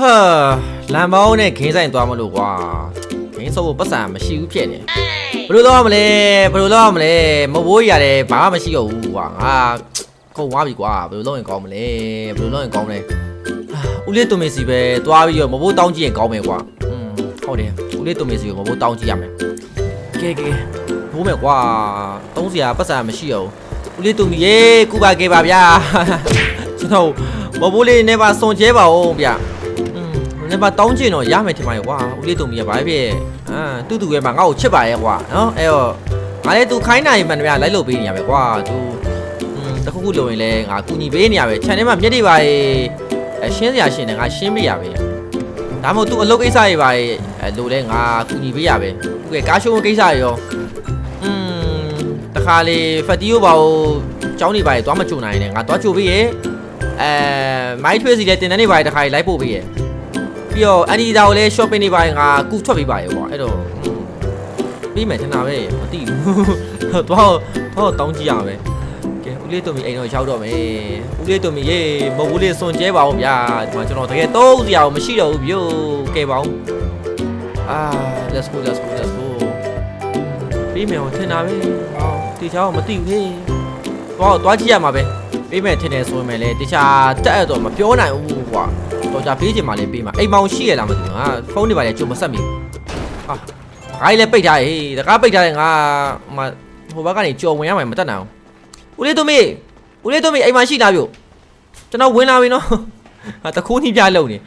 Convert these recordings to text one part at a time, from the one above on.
ဟာလမ်းပေါင်းနဲ့ခင်းဆိုင်သွားမလို့ကွာခင်းဆိုးပတ်စံမရှိဘူးဖြစ်နေဘယ်လိုလုပ်ရမလဲဘယ်လိုလုပ်ရမလဲမဘိုးရတယ်ဘာမှမရှိတော့ဘူးကွာငါကုန်သွားပြီကွာဘယ်လိုလုပ်ရင်ကောင်းမလဲဘယ်လိုလုပ်ရင်ကောင်းမလဲဦးလေးတုံမေစီပဲသွားပြီးတော့မဘိုးတောင်းကြည့်ရင်ကောင်းမယ်ကွာอืมဟုတ်တယ်ဦးလေးတုံမေစီကိုမဘိုးတောင်းကြည့်ရမယ်ကဲကဲဘိုးမယ်ကွာတုံးစရာပတ်စံမရှိတော့ဘူးဦးလေးတုံမီရေကုပါကေပါဗျာကျွန်တော်မဘိုးလေးနဲ့ပါစွန်ကျဲပါအောင်ဗျာ နံပါတ်3ကျင်တော့ရမယ်ထင်ပါတယ်ကွာဦးလေးတုံမီကဘာဖြစ်အာတူတူပဲမှာငါ့ကိုချစ်ပါရဲ့ကွာနော်အဲ့တော့ငါလည်းသူခိုင်းနိုင်မှန်တယ်ဗျာလိုက်လို့ပေးနေရပဲကွာသူတခုခုလုံရင်လည်းငါကူညီပေးနေရပဲ channel မှာမျက်တိပါရေအရှင်းစရာရှင်းတယ်ငါရှင်းပေးရပဲဒါမှမဟုတ်သူအလုပ်ကိစ္စတွေပါရေလိုလဲငါကူညီပေးရပဲဟုတ်ကဲ့ကားရှုံးကိစ္စတွေရောอืมတခါလေဖက်တီယိုဘာကိုចောင်းနေပါရေသွားမချုံနိုင်နဲ့ငါသွားချိုပေးရေအဲမိုင်းထွေးစီလည်းတင်တဲ့နေပါရေတခါလေလိုက်ပို့ပေးရေ ပြီးတော့အန်ဒီတာကိုလည်း shopping နေပါရင်ငါကူထွက်ပေးပါရေကွာအဲ့တော့ပြီးမယ်ထင်တာပဲမသိဘူးတော့တော့တောင်းကြည့်ရမယ်ကဲဦးလေးတုံမီအိမ်တော့ရောက်တော့မယ်ဦးလေးတုံမီရေမဟုတ်ဘူးလေးစွန်ကျဲပါအောင်ဗျာဒီမှာကျွန်တော်တကယ်သုံးစရာမရှိတော့ဘူးဗျို့ကဲပါအောင်အာ let's go let's go let's go ပြီးမယ်ဟောထင်တာပဲဟောတေချာတော့မသိဘူးဟေးတော့တွားကြည့်ရမှာပဲပြီးမယ်ထင်တယ်ဆိုရင်လည်းတေချာတက်ရတော့မပြောနိုင်ဘူး ပေါ်ကြပေးချင်မှလည်းပေးမှာအိမ်မောင်ရှိရလားမသိဘူးငါဖုန်းတွေပါလေကြုံမဆက်မိဘူးဟာငါကြီးလည်းပိတ်ထားရေးတကားပိတ်ထားတယ်ငါမဟိုဘက်ကနေကြော်ဝင်ရမှမတတ်နိုင်ဘူးဦးလေးသမီးဦးလေးသမီးအိမ်မှာရှိလားပြို့ကျွန်တော်ဝင်လာပြီနော်ဟာတခိုးနှိပြလုံနေ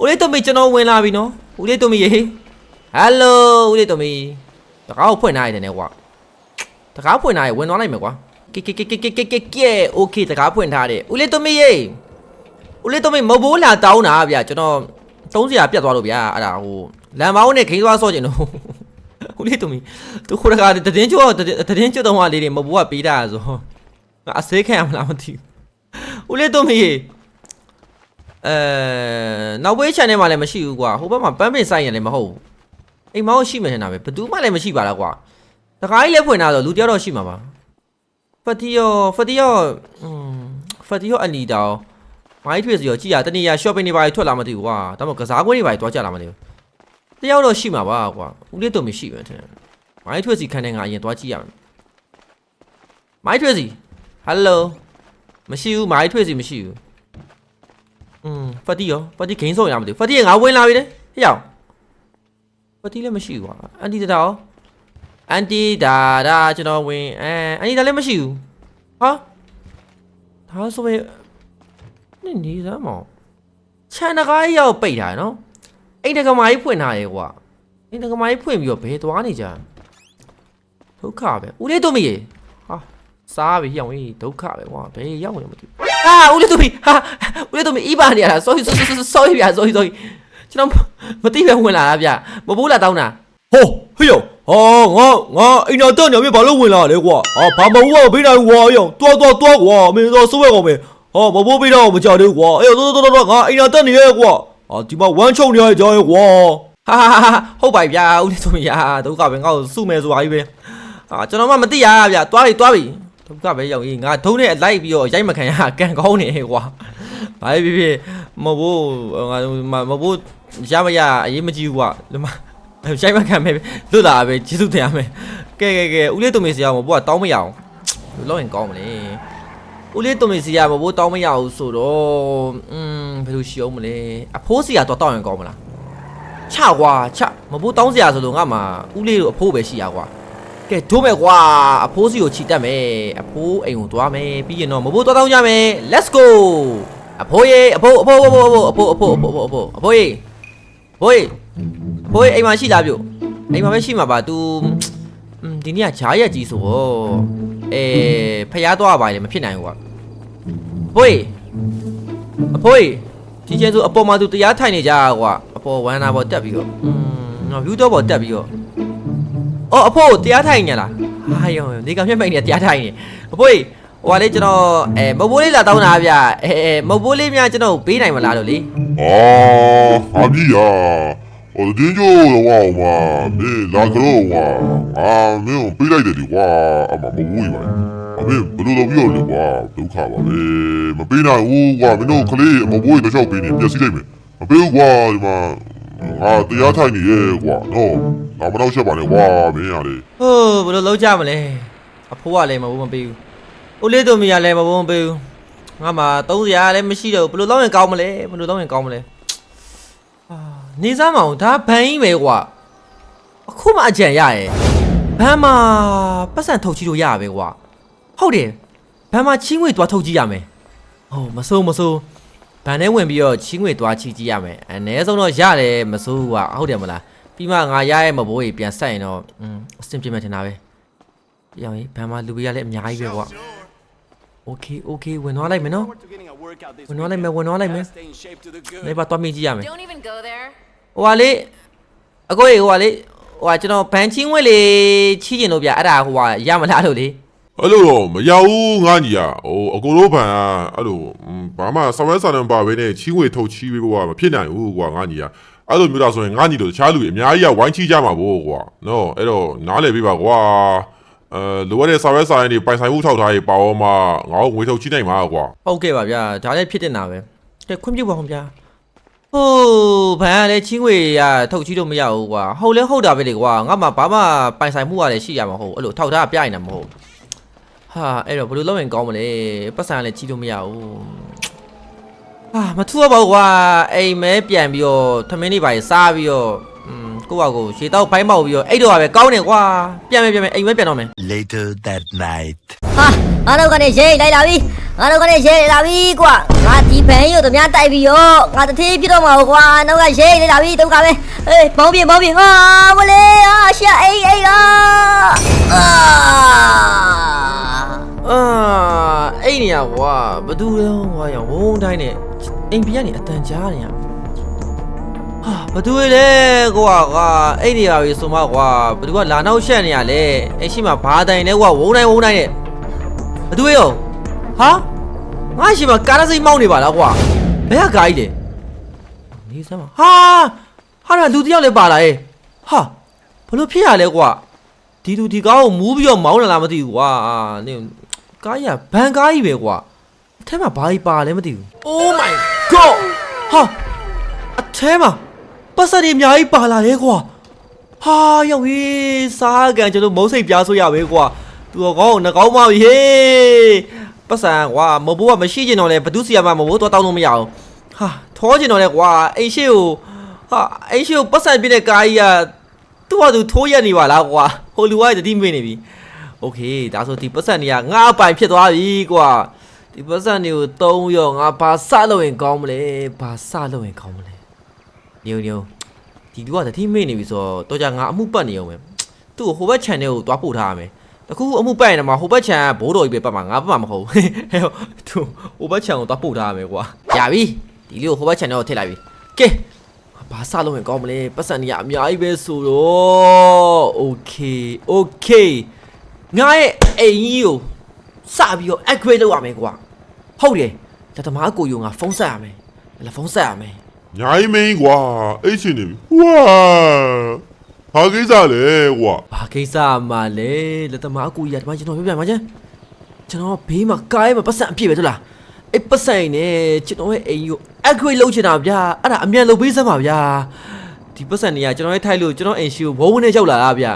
ဦးလေးသမီးကျွန်တော်ဝင်လာပြီနော်ဦးလေးသမီးရေဟယ်လိုဦးလေးသမီးတကားကိုဖွင့်ထားရတယ်နဲ့ကွာတကားဖွင့်ထားရဝင်သွားလိုက်မယ်ကွာကေကေကေကေကေကေကေโอเคတကားဖွင့်ထားတယ်ဦးလေးသမီးရေ ဦးလေးတော့မေမဘိုးလာတောင်းတာဗျာကျွန်တော်သုံးစရာပြတ်သွားလို့ဗျာအဲ့ဒါဟိုလမ်းမောင်းနဲ့ခိန်းသွားဆော့ကျင်တော့ဦးလေးတော့မေသူခိုးတကာတည်င်းကျော်တည်င်းကျော်တော့ဟာလေးတွေမဘိုးကပေးတာဆိုငါအစေးခံရမလားမသိဘူးဦးလေးတော့မေအဲနောက်ဝေး channel မှာလည်းမရှိဘူးကွာဟိုဘက်မှာပန်းပင်ဆိုင်ရင်လည်းမဟုတ်ဘူးအိမ်မောင်းရှိမှထင်တာပဲဘယ်သူမှလည်းမရှိပါလားကွာတကားကြီးလည်းဖွင့်တာဆိုလူတယောက်တော့ရှိမှာပါဖတီယောဖတီယောอืมဖတီယောအနီတောင် မိုင်းထွေစီရောကြည်ရတနေ့ရ shopping တွေပါထွက်လာမသိဘူးကွာဒါမှမဟုတ်ကစားကွင်းတွေပါတွားကြလာမသိဘူးတယောက်တော့ရှိမှာပါကွာဦးလေးတုံမရှိပဲထင်တယ်မိုင်းထွေစီခန်းထဲငါအရင်တွားကြည့်ရမယ်မိုင်းထွေစီဟယ်လိုမရှိဘူးမိုင်းထွေစီမရှိဘူးอืมဖတ်တီရောဖတ်တီဂိမ်းဆုံးရမသိဘူးဖတ်တီကငါဝင်လာပြီလေဟေ့ရောက်ဖတ်တီလည်းမရှိဘူးကွာအန်တီတာရောအန်တီဒါဒါကျွန်တော်ဝင်အဲအန်တီဒါလည်းမရှိဘူးဟာဒါဆိုရင် နေနေစမ်းမောင်ခြံတကားကြီးရောက်ပိတ်ထားတယ်နော်အိမ်တကမာကြီးဖွင့်ထားရေကွာအိမ်တကမာကြီးဖွင့်ပြီးတော့ဘယ်သွားနေကြဒုက္ခပဲဦးလေးတို့မီရေဟာစားပြီရောက်ရင်ဒုက္ခပဲကွာဘယ်ရောက်ဝင်မသိဘူးအာဦးလေးတို့မီဟာဦးလေးတို့မီအီးပါနေရတာ sorry sorry sorry ဗျာ sorry sorry ကျွန်တော်မသိပဲဝင်လာတာဗျမဘိုးလာတောင်းတာဟိုဟေ့ယောဟာငါငါအိမ်တော်တက်နေပြီဘာလို့ဝင်လာလဲကွာဟာဘာမဟုတ်ဘူးဘေးနိုင်ကွာယောတွားတွားတွားကွာမင်းတော့စိုးရကောင်ပဲ ဟာမဘိုးဘေးတော့မကြောက်သေးကွာအေးတော်တော်တော်ငါအိမ်တော်တက်နေရဲ့ကွာဟာဒီမှာဝမ်းချုံနေရကြောရဲ့ကွာဟာဟာဟာဟုတ်ပါပြီဗျာဦးလေးတို့မီယာဒုက္ခပဲငါ့ကိုစုမယ်ဆိုတာကြီးပဲအာကျွန်တော်မှမသိရဗျာတွားပြီတွားပြီဒုက္ခပဲရောက်ရင်ငါဒုံးနဲ့လိုက်ပြီးတော့ရိုက်မခံရကန်ကောင်းနေကွာဘာဖြစ်ဖြစ်မဟုတ်ဘူးငါမဟုတ်ဘူးရမရအရေးမကြီးဘူးကွာဒီမှာရိုက်မခံမယ်လွတ်လာပဲကျေးဇူးတင်ရမယ်ကဲကဲကဲဦးလေးတို့မီစီအောင်မဟုတ်ဘူးကတောင်းမရအောင်လောက်ရင်ကောင်းမလဲ ဦးလေးတို့မီစီရမဟုတ်တောင်းမရဘူးဆိုတော့อืมဘယ်လိုရှိအောင်မလဲအဖိုးစီကတော့တောင်းရင်ကောင်းမလား ချကွာချမဘိုးတောင်းစရာဆိုလို့ငါမှဦးလေးတို့အဖိုးပဲရှိရကွာကဲဒိုးမယ်ကွာအဖိုးစီကိုခြိတက်မယ်အဖိုးအိမ်ကိုသွားမယ်ပြီးရင်တော့မဘိုးသွားတောင်းကြမယ် let's go အဖိုးရေအဖိုးအဖိုးအဖိုးအဖိုးအဖိုးအဖိုးအဖိုးအဖိုးအဖိုးရေအဖိုးရေအဖိုးရေအိမ်မှာရှိလားပြုတ်အိမ်မှာပဲရှိမှာပါ तू ဒီနေ့ကဂျားရက်ကြီးဆိုတော့ အဲဖျားသွားပါလေမဖြစ်နိုင်ဘူးကွာအဖိုးရေအဖိုးရေဒီကျဲဆိုအပေါ်မှာသူတရားထိုင်နေကြကွာအပေါ်ဝမ်းနာပေါ်တက်ပြီးတော့อืมငါ view တော့ပေါ်တက်ပြီးတော့အော်အဖိုးတရားထိုင်နေလားဟာယောနေကမျက်မှိတ်နေတရားထိုင်နေအဖိုးကြီးဟိုကလေကျွန်တော်အဲမဘိုးလေးလာတောင်းတာဗျအဲအဲမဘိုးလေးများကျွန်တော်ပေးနိုင်မလားလို့လေ ဟိုတင်းကျိုးတော့ဝါဝါမေးလာကြတော့ဝါငါမင်းကိုပေးလိုက်တယ်ဒီကွာအမမဟုတ်ဘူးပါအမေဘလို့တော့ပြောလေကွာဒုက္ခပါပဲမပေးနိုင်ဘူးကွာမင်းတို့ကလေးအမဘိုးကြီးတစ်ချောက်ပေးနေပျက်စီးလိုက်မယ်မပေးဘူးကွာဒီမှာငါတရားထိုင်နေရဲ့ကွာနော်ငါမတော့ချက်ပါနဲ့ကွာမင်းရလေဟိုးဘလို့လောက်ကြမလဲအဖိုးကလည်းမဘိုးမပေးဘူးဦးလေးတို့မိကလည်းမဘိုးမပေးဘူးငါမှ30ရာလည်းမရှိတော့ဘူးဘလို့လောက်ရင်ကောင်းမလဲဘလို့လောက်ရင်ကောင်းမလဲ နေစားမအောင်ဒါဘန်ကြီးပဲကွာအခုမှအကြံရရဲ့ဘန်မှာပတ်စံထုတ်ချီလို့ရရပဲကွာဟုတ်တယ်ဘန်မှာချင်းငွေသွားထုတ်ကြည့်ရမယ်ဟိုမစိုးမစိုးဘန်ထဲဝင်ပြီးတော့ချင်းငွေသွားချီကြည့်ရမယ်အနည်းဆုံးတော့ရတယ်မစိုးဘူးကွာဟုတ်တယ်မလားပြီးမှငါရရဲ့မဘိုးကြီးပြန်ဆက်ရင်တော့อืมအဆင်ပြေမယ်ထင်တာပဲပြောင်းရင်ဘန်မှာလူပေးရလဲအများကြီးပဲကွာโอเคโอเคဝင်သွားလိုက်မယ်နော် ဝင်သွားလိုက်မယ်ဝင်သွားလိုက်မယ် နေပါသွားမိကြည့်ရမယ် Don't even go there. ဟိုကလေအကိုကြီးဟိုကလေဟိုကကျွန်တော်ဘန်ချင်းဝဲလေးချီးကျင်လို့ဗျအဲ့ဒါဟိုကရမလားလို့လေအဲ့လိုတော့မရဘူးငါညီရဟိုအကိုတို့ဘန်ကအဲ့လိုဘာမှဆောင်ရွက်စာတမ်းပါဘဲနဲ့ချီးငွေထုတ်ချီးပေးကွာမဖြစ်နိုင်ဘူးကွာငါညီရအဲ့လိုမျိုးတာဆိုရင်ငါညီတို့တခြားလူအများကြီးကဝိုင်းချီးကြမှာပေါ့ကွာနော်အဲ့တော့နားလည်ပေးပါကွာအဲလိုရတဲ့ဆောင်ရွက်စာရင်းတွေပိုင်ဆိုင်မှုထောက်ထားရေးပါအောင်မှာငါ့ကိုငွေထုတ်ချီးနိုင်မှာကွာဟုတ်ကဲ့ပါဗျာဒါလည်းဖြစ်တင်တာပဲကဲခွင့်ပြုပါအောင်ဗျာ ဟိုးဘန်ကလည်းချင်းဝေရထုတ်ချီးလို့မရဘူးကွာဟုတ်လဲဟုတ်တာပဲလေကွာငါမှဘာမှပိုင်ဆိုင်မှုကလည်းရှိရမှာဟုတ်အဲ့လိုထောက်ထားပြရင်လည်းမဟုတ်ဟာအဲ့တော့ဘယ်လိုလုပ်ရင်ကောင်းမလဲပတ်စံကလည်းချီးလို့မရဘူးဟာမထူတော့ပါဘူးကွာအိမ်မဲပြန်ပြီးတော့ထမင်းလေးပါစားပြီးတော့อืมကိုယ့်ဟာကိုယ်ရေတောက်ဖိုင်းမောက်ပြီးတော့အဲ့တော့ပဲကောင်းတယ်ကွာပြန်မယ်ပြန်မယ်အိမ်မဲပြန်တော့မယ် Later that night. ဟာငါတို့ကနေရေးလိုက်လာပြီငါတို့ကနေရေးလိုက်လာပြီကွာငါဒီဘန်ရုပ်တများတိုက်ပြီးရောငါတသေးပြတော့မှာကွာနောက်ကရေးလိုက်လာပြီဒုက္ခပဲဟေးမောင်းပြေမောင်းပြေဟာမလေးအာရှာအေးအေးအာအာအာအဲ့နေရကွာဘသူလဲကွာရောဝုန်းတိုင်းနဲ့အိမ်ပြန်နေအတန်ကြားနေရဟာဘသူလဲကွာကွာအဲ့နေရပြီဆိုမှကွာဘသူကလာနောက်ရှက်နေရလဲအဲ့ရှိမှဘာတိုင်လဲကွာဝုန်းတိုင်းဝုန်းတိုင်းနဲ့ ဘသူရောဟာငါရှိမှကားစိတ်မောင်းနေပါလားကွာဘယ်ကကားကြီးလဲနေစမ်းပါဟာဟာဒါလူတယောက်လည်းပါလာရဲ့ဟာဘလို့ဖြစ်ရလဲကွာဒီသူဒီကားကိုမူးပြီးတော့မောင်းလာလားမသိဘူးကွာအာနင်ကားကြီးကဘန်ကားကြီးပဲကွာအထဲမှာဘာကြီးပါလဲမသိဘူး Oh my god ဟာအထဲမှာပတ်စက်တွေအများကြီးပါလာတယ်ကွာဟာရောက်ဟေးစားကန်ကျွန်တော်မုံစိတ်ပြားဆိုရပဲကွာ သူတော့ကောင်းနှကောင်းပါပြီဟေးပတ်စံကွာမဘိုးကမရှိကျင်တော့လဲဘသူစီရမှာမဘိုးတော့တောင်းလို့မရအောင်ဟာထောကျင်တော့လဲကွာအိမ်ရှိကိုဟာအိမ်ရှိကိုပတ်စံပြည့်တဲ့ကားကြီးကသူ့ဟာသူထိုးရက်နေပါလားကွာဟိုလူကတတိမေ့နေပြီ โอเคဒါဆိုဒီပတ်စံတွေကငါအပိုင်ဖြစ်သွားပြီကွာဒီပတ်စံတွေကိုတုံးရောငါဘာစလို့ရင်ကောင်းမလဲဘာစလို့ရင်ကောင်းမလဲညိုညိုဒီလူကတတိမေ့နေပြီဆိုတော့တော့ကြငါအမှုပတ်နေအောင်ပဲသူ့ကိုဟိုဘက် channel ကိုတွားပို့ထားရမယ် တခုအမှုပတ်ရင်တော့ဟိုဘက် channel ဘိုးတော်ကြီးပဲပတ်မှာငါပတ်မှာမဟုတ်ဘူးဟဲ့သူဟိုဘက် channel ကိုတွားပို့ထားရမယ်ကွာရပြီဒီလူကိုဟိုဘက် channel ကိုထည့်လိုက်ပြီကဲဘာစလို့ရင်ကောင်းမလဲပတ်စံတွေကအများကြီးပဲဆိုတော့โอเคโอเค ငါရဲ့အိမ်ကြီးကိုစပြီးတော့ upgrade လုပ်ရမယ်ကွာဟုတ်တယ်လက်သမားကိုယူငါဖုန်းဆက်ရမယ်လက်ဖုန်းဆက်ရမယ် ညာကြီးမင်းကွာအဲ့ရှင်နေပြီဝါ ဟာကိစ္စလေကွာဘာကိစ္စမှလဲလက်သမားကိုယူရဒီမှာကျွန်တော်ပြောပြမှာချင်းကျွန်တော်ဘေးမှာကားရဲ့မှာပတ်စံအပြည့်ပဲတို့လားအဲ့ပတ်စံနဲ့ကျွန်တော်ရဲ့အိမ်ကြီးကို upgrade လုပ်ချင်တာဗျာအဲ့ဒါအမြန်လုပ်ပေးစမ်းပါဗျာဒီပတ်စံတွေကကျွန်တော်ရဲ့ထိုက်လို့ကျွန်တော်အိမ်ရှိကိုဘုံဝင်နဲ့ရောက်လာတာဗျာ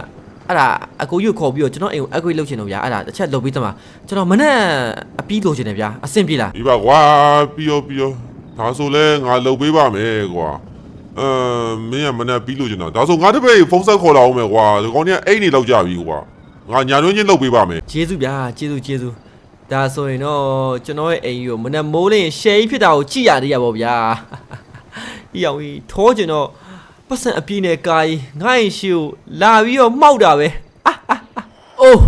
အဲ့ဒါအကိုကြီးကိုခေါ်ပြီးတော့ကျွန်တော်အိမ်ကို upgrade လုပ်ချင်တော့ဗျာအဲ့ဒါတစ်ချက်လုပ်ပေးစမ်းပါကျွန်တော်မနဲ့အပြီးလိုချင်တယ်ဗျာအဆင်ပြေလားဒီပါကွာပြီးရောပြီးရောဒါဆိုလဲငါလုပ်ပေးပါမယ်ကွာ အဲမင်းကမနဲ့ပြီးလို့ကျင်တော့ဒါဆိုငါတပည့်ဖုန်းဆက်ခေါ်လာအောင်မယ်ကွာဒီကောင်ကြီးကအိတ်နေလောက်ကြပြီကွာငါညာတွင်းချင်းလုပ်ပေးပါမယ်ကျေးဇူးဗျာကျေးဇူးကျေးဇူးဒါဆိုရင်တော့ကျွန်တော်ရဲ့အိမ်ကြီးကိုမနဲ့မိုးလင်းရှယ်ကြီးဖြစ်တာကိုကြည့်ရသေးရပါဗျာဤအောင်ကြီးထောကျင်တော့ပတ်စံအပြည့်နဲ့ကာကြီးငါ့ရင်ရှိကိုလာပြီးတော့မှောက်တာပဲအာအာအာအိုး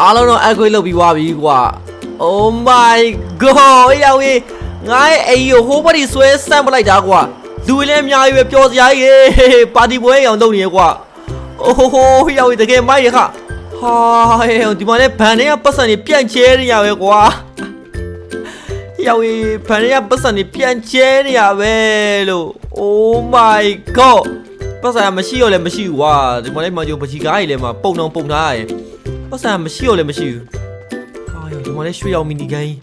အားလုံးတော့အခွေလုပ်ပြီးသွားပြီကွာ Oh my god ဤအောင်ကြီးငါ့ရဲ့အိမ်ကြီးကိုဟိုးပတိဆွဲဆန့်ပလိုက်တာကွာ လူတွေလည်းအများကြီးပဲပျော်စရာကြီးရေပါတီပွဲအောင်လုပ်နေရကွာအိုးဟိုဟိုဟိုရောက်တကယ်မိုက်ရခဟာဟဲ့ဒီမှာလည်းဗန်တွေကပတ်စံတွေပြန့်ကျဲနေရပဲကွာရောက်ရင်ဗန်တွေကပတ်စံတွေပြန့်ကျဲနေရပဲလို့ Oh my god ပတ်စံမရှိရောလည်းမရှိဘူးကွာဒီမှာလည်းမကြိုပချီကားကြီးလည်းမပုံတော့ပုံထားရတယ်ပတ်စံမရှိရောလည်းမရှိဘူးဟာယောဒီမှာလည်းရွှေရောင်မီနီဂိမ်း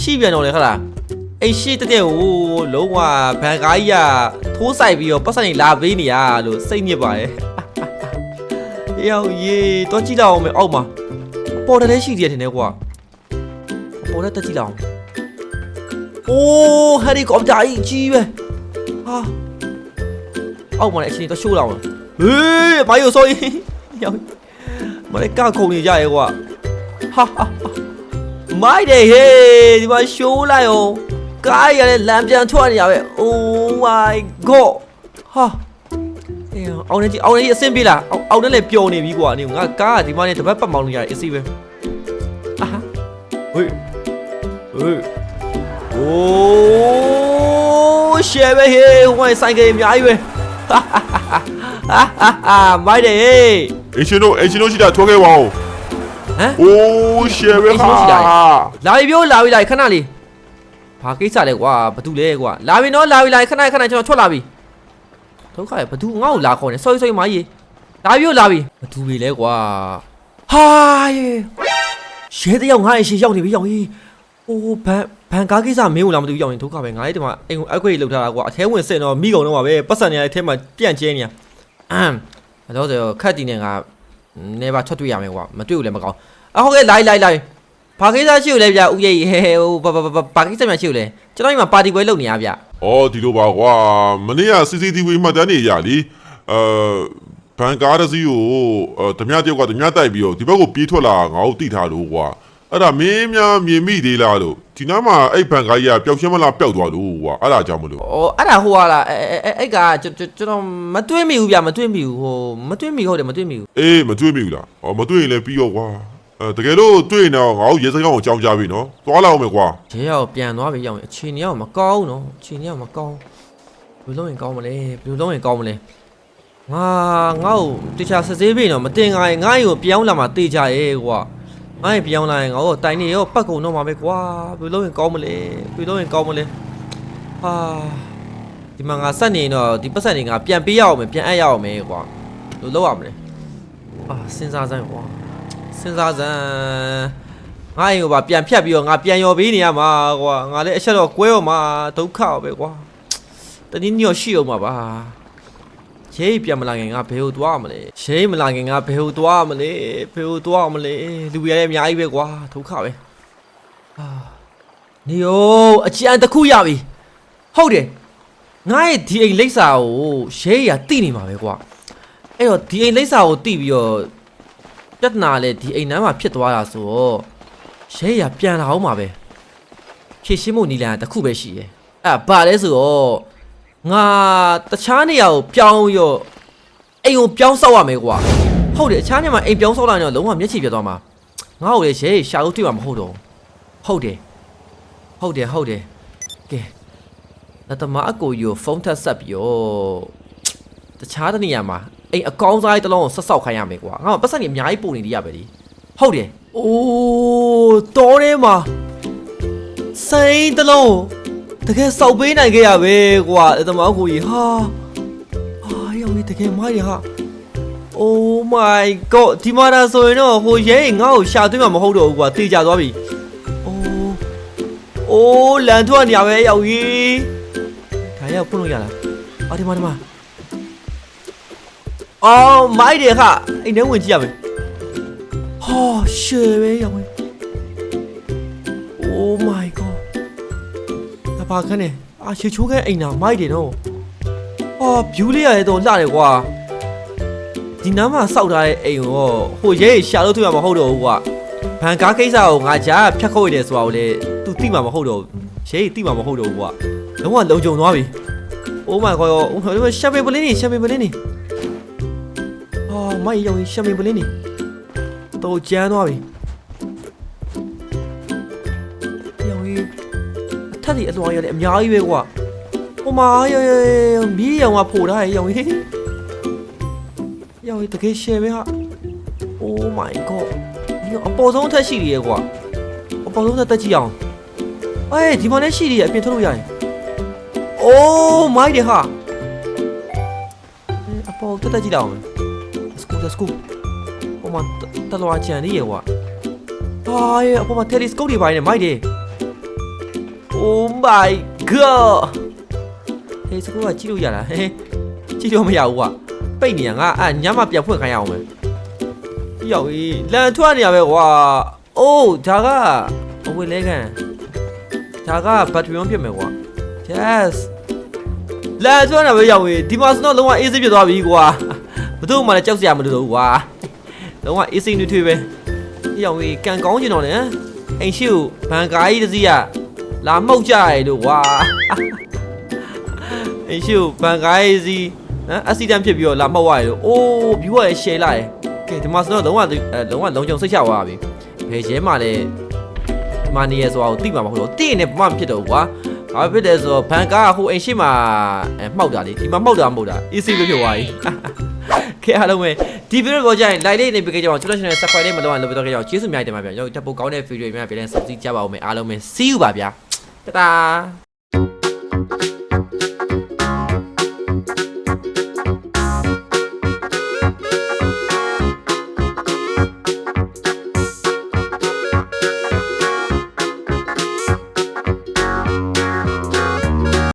ရှိပြန်တော့လေခလား အိမ်ရှိတဲ့တဲ့ကိုလုံးဝဘန်ကားကြီးကထိုးဆိုင်ပြီးတော့ပတ်စံနေလာပေးနေရလို့စိတ်ညစ်ပါတယ်။ရောက်ရေတော့ကြည့်လောက်အောင်မယ်အောက်မှာပေါ်တယ်လည်းရှိသေးတယ်ထင်တယ်ကွာပေါ်တယ်တက်ကြည့်လောက်အောင်။အိုးဟယ်လီကော်ပတာကြီးကြီးပဲဟာအောက်မှာလည်းအချင်းတော့ရှိုးလောက်အောင်ဟေးဘာလို့ဆိုရင်ရောက်မလေးကခုန်နေကြရဲကွာဟာဟာမိုက်တယ်ဟေးဒီမှာရှိုးလိုက်အောင် ကားရတဲ့လမ်းပြန်ထွက်နေရပဲ Oh my god ဟာအေးအောင်နေကြီးအောင်နေကြီးအဆင်ပြေလားအောင်အောင်နဲ့လည်းပျော်နေပြီကွာနေငါကားကဒီမနဲ့တပတ်ပတ်မောင်းနေရတယ်အစီပဲအာဟာဟေးဟေးโอ้ရှယ်ပဲဟေးဝိုင်းဆိုင်ကအများကြီးပဲဟာဟာဟာမိုက်တယ်ဟေးအရှင်တို့အရှင်တို့ရှိတာထွက်ခဲ့ပါဦးဟမ်အိုးရှယ်ပဲအရှင်တို့ဟာရှိတာလာပြီပြောလာပြီလာပြီခဏလေး ဘာကိစ္စလဲကွာဘာတူလဲကွာလာပြီနော်လာပြီလာပြီခဏခဏကျွန်တော်ထွက်လာပြီဒုက္ခရဘာတူငါ့ကိုလာခေါ်နေဆော်ဆော်မကြီးလာပြီပြောလာပြီဘာတူပြီလဲကွာဟာရေရဲတယောက်ငါ့ရဲ့ရှေ့ရောက်နေပြီရောက်ကြီးအိုးဘန်ဘန်ကားကိစ္စမင်းကိုလာမသိဘူးရောက်ရင်ဒုက္ခပဲငါလေးဒီမှာအိမ်ကိုအခွေလောက်ထားတာကွာအထဲဝင်စင်တော့မိကုန်တော့ပါပဲပတ်စံနေရတဲ့အထဲမှာပြန့်ကျဲနေရအမ်အဲ့တော့ဆိုခက်တီနေငါနေပါထွက်တွေ့ရမယ်ကွာမတွေ့ဘူးလည်းမကောင်းအဟုတ်ကဲ့လိုက်လိုက်လိုက် ဘာကိစ္စရှိ ው လဲဗျဦးရဲ့ဟဲဟဲဟိုဘာဘာဘာဘာကိစ္စမရှိ ው လဲကျွန်တော်ဒီမှာပါတီပွဲလုပ်နေရဗျအော်ဒီလိုပါကွာမနေ့က CCTV မှတ်တမ်းနေရလीအဲဘန်ကားတစ်စီးကိုအဲဓမြတယောက်ကဓမြတိုက်ပြီးတော့ဒီဘက်ကိုပြေးထွက်လာငါတို့တိထားလို့ကွာအဲ့ဒါမင်းများမြင်မိသေးလားလို့ဒီနားမှာအဲ့ဘန်ကားကြီးကပျောက်ရှင်းမလားပျောက်သွားလို့ကွာအဲ့ဒါကြောင့်မလို့ဩအဲ့ဒါဟိုဟာလားအဲအဲအဲ့ကကျွန်ကျွန်တော်မတွေးမိဘူးဗျမတွေးမိဘူးဟိုမတွေးမိဟုတ်တယ်မတွေးမိဘူးအေးမတွေ့မိဘူးလားဟောမတွေ့ရင်လည်းပြီးရောကွာ အဲတကယ်လို့တွေ့ရင်တော့ငါတို့ရေစကားကိုကြောင်းကြပြီနော်သွားလာအောင်မယ်ကွာရဲရောက်ပြန်သွားပြီရောက်ရင်အခြေအနေကမကောင်းနော်အခြေအနေကမကောင်းဘယ်လိုလုပ်ရင်ကောင်းမလဲဘယ်လိုလုပ်ရင်ကောင်းမလဲငါငါ့ကိုတခြားစစ်ဆေးပြီနော်မတင်ငါရင်ငါ့ကိုပြောင်းလာမှတေးကြရဲကွာငါ့ရင်ပြောင်းလာရင်ငါတို့တိုင်နေရောပတ်ကုန်တော့မှာပဲကွာဘယ်လိုလုပ်ရင်ကောင်းမလဲဘယ်လိုလုပ်ရင်ကောင်းမလဲဟာဒီမှာငါစက်နေရင်တော့ဒီပတ်စံတွေငါပြန်ပေးရအောင်မယ်ပြန်အပ်ရအောင်မယ်ကွာဘယ်လိုလုပ်ရမလဲအာစဉ်းစားစမ်းကွာ စဉ်းစားစမ်းငါ့ရင်ကိုပါပြန်ဖြတ်ပြီးတော့ငါပြန်ရော်ပေးနေရမှာကွာငါလည်းအချက်တော့ကွဲရောမှာဒုက္ခပဲကွာတနည်းညော့ရှိအောင်ပါပါရဲပြန်မလာခင်ငါဘယ်ဟိုသွားမလဲရဲမလာခင်ငါဘယ်ဟိုသွားမလဲဘယ်ဟိုသွားမလဲလူရရဲ့အများကြီးပဲကွာဒုက္ခပဲအာနေယော အကြံတစ်ခုရပြီဟုတ်တယ်ငါရဲ့ဒီအိမ်လိပ်စာကိုရဲရတိနေမှာပဲကွာအဲ့တော့ဒီအိမ်လိပ်စာကိုတိပြီးတော့ ပြဿနာလဲဒီအိမ်နမ်းမှာဖြစ်သွားတာဆိုတော့ရဲရပြန်လာအောင်မှာပဲဖြည့်ရှင်းမှုနီလန်တစ်ခုပဲရှိတယ်အဲ့ဒါဘာလဲဆိုတော့ငါတခြားနေရာကိုပြောင်းရောအိမ်ကိုပြောင်းဆောက်ရမယ်ကွာဟုတ်တယ်အခြားနေရာမှာအိမ်ပြောင်းဆောက်လိုက်တော့လုံးဝမျက်ခြေပြတ်သွားမှာငါ့ကိုလည်းရဲရှာလို့တွေ့မှာမဟုတ်တော့ဘူးဟုတ်တယ်ဟုတ်တယ်ဟုတ်တယ်ကဲလက်သမားအကိုကြီးကိုဖုန်းထက်ဆက်ပြီးတော့တခြားတစ်နေရာမှာ အိမ်အကောင်းစားတစ်လုံးကိုဆက်ဆောက်ခိုင်းရမယ်ကွာငါပတ်စံကြီးအများကြီးပုံနေတရပဲလीဟုတ်တယ်အိုးတော်ထဲမှာစိန်တစ်လုံးကိုတကယ်စောက်ပေးနိုင်ခဲ့ရပဲကွာအဲ့တမောက်ကိုကြီးဟာဟာရောင်ကြီးတကယ်မိုက်ရဟာ Oh my god ဒီမှာဒါဆိုရင်တော့ဟိုရဲငါ့ကိုရှာသွင်းမှာမဟုတ်တော့ဘူးကွာတေချာသွားပြီ Oh Oh လန်ထွက်နေရပဲရောက်ကြီးဒါရောက်ဖွင့်လို့ရလားအော်ဒီမှာဒီမှာ အော်မိုက်တယ်ခအိမ်ထဲဝင်ကြည့်ရမယ်ဟာရှယ်ပဲရောက်ပဲ Oh my god ဒါပါခန်းနေအာချေချိုးခဲအိမ်နာမိုက်တယ်နော်အာဘျူးလေးရတဲ့တော့လှတယ်ကွာဒီနားမှာစောက်ထားတဲ့အိမ်ကိုဟိုရဲရှာလို့တွေ့မှာမဟုတ်တော့ဘူးကွာဘန်ကားကိစ္စကိုငါကြားဖြတ်ခုတ်ရတယ်ဆိုတာကိုလေ तू သိမှာမဟုတ်တော့ဘူးရဲသိမှာမဟုတ်တော့ဘူးကွာလုံးဝလုံခြုံသွားပြီ Oh my god ဟိုရှမ်ပင်ပလင်းနေရှမ်ပင်ပလင်းနေအော် မိုက်ရောင်ရှမ်ပင်ပလင်းနေတော့ကျန်းသွားပြီရောင်ကြီးအထက်ဒီအလွန်ရတယ်အများကြီးပဲကွာဟိုမှာရရရမီးရောင်ကဖိုထားရရောင်ကြီးရောင်ကြီးတကယ်ရှယ်ပဲဟာ Oh my god ဒီကအပေါ်ဆုံးအထက်ရှိရယ်ကွာအပေါ်ဆုံးအထက်တက်ကြည့်အောင်အေးဒီမှာလည်းရှိရယ်အပြင်ထုတ်လို့ရတယ် Oh my တဲ့ဟာအေးအပေါ်တက်တက်ကြည့်လောက်အောင် Let's go let's go ဟိုမှာတလွားချန်နေရယ်ကွာဟာရအပေါ်မှာ telescope တွေပါနေမိုက်တယ် Oh my god ဟေးစကူကကြည့်လို့ရလားဟေးကြည့်လို့မရဘူးကွာပိတ်နေရငါအညမပြန်ဖွင့်ခိုင်းရအောင်မယ်ရောက်ပြီလန်ထွက်နေရပဲကွာအိုးဒါကအဝေလဲကန်ဒါကဘတ်ထရီယွန်ဖြစ်မယ်ကွာ yes လန်ထွက်နေပဲရောက်ပြီဒီမှာစတော့လုံးဝ easy ဖြစ်သွားပြီကွာဘယ် သူမှလည်းကြောက်စရာမလိုတော့ဘူးကွာလုံးဝ easy နွေးထွေးပဲရောက်ပြီကန်ကောင်းကျင်တော့လေအိမ်ရှိကိုဘန်ကားကြီးတစ်စီးကလာမှုတ်ကြရလို့ကွာအင်းရှိကိုဘန်ကိုင်းစီနော်အက်ဆီဒန့်ဖြစ်ပြီးတော့လာမှောက်ရတယ်အိုးဘီဝါရဲ့ရှယ်လိုက်ကဲဒီမှာဆိုတော့လုံးဝအဲလုံးဝလုံးကြုံစိတ်ချသွားပြီဘယ်ရဲမှလည်းဒီမှာနေရဆိုတာကိုသိမှာမဟုတ်တော့သိရင်လည်းဘာမှမဖြစ်တော့ဘူးကွာဘာဖြစ်လဲဆိုတော့ဘန်ကားကဟိုအိမ်ရှိမှာအဲမှောက်တာလေဒီမှာမှောက်တာမဟုတ်တာ easy ပဲဖြစ်သွားပြီ ကဲအားလုံးပဲဒီဗီဒီယိုကိုကြိုင် like လေးနေပြီးကြအောင်ကျွန်တော် channel subscribe လေးမလုပ်အောင်လုပ်ပြီးတော့ကြအောင်ကျေးဇူးများတင်ပါဗျာကျွန်တော်တက်ဖို့ကောင်းတဲ့ဗီဒီယိုများပြန်လဲ subscribe ကြပါဦးမယ်အားလုံးပဲ see you ပါဗျာတတာ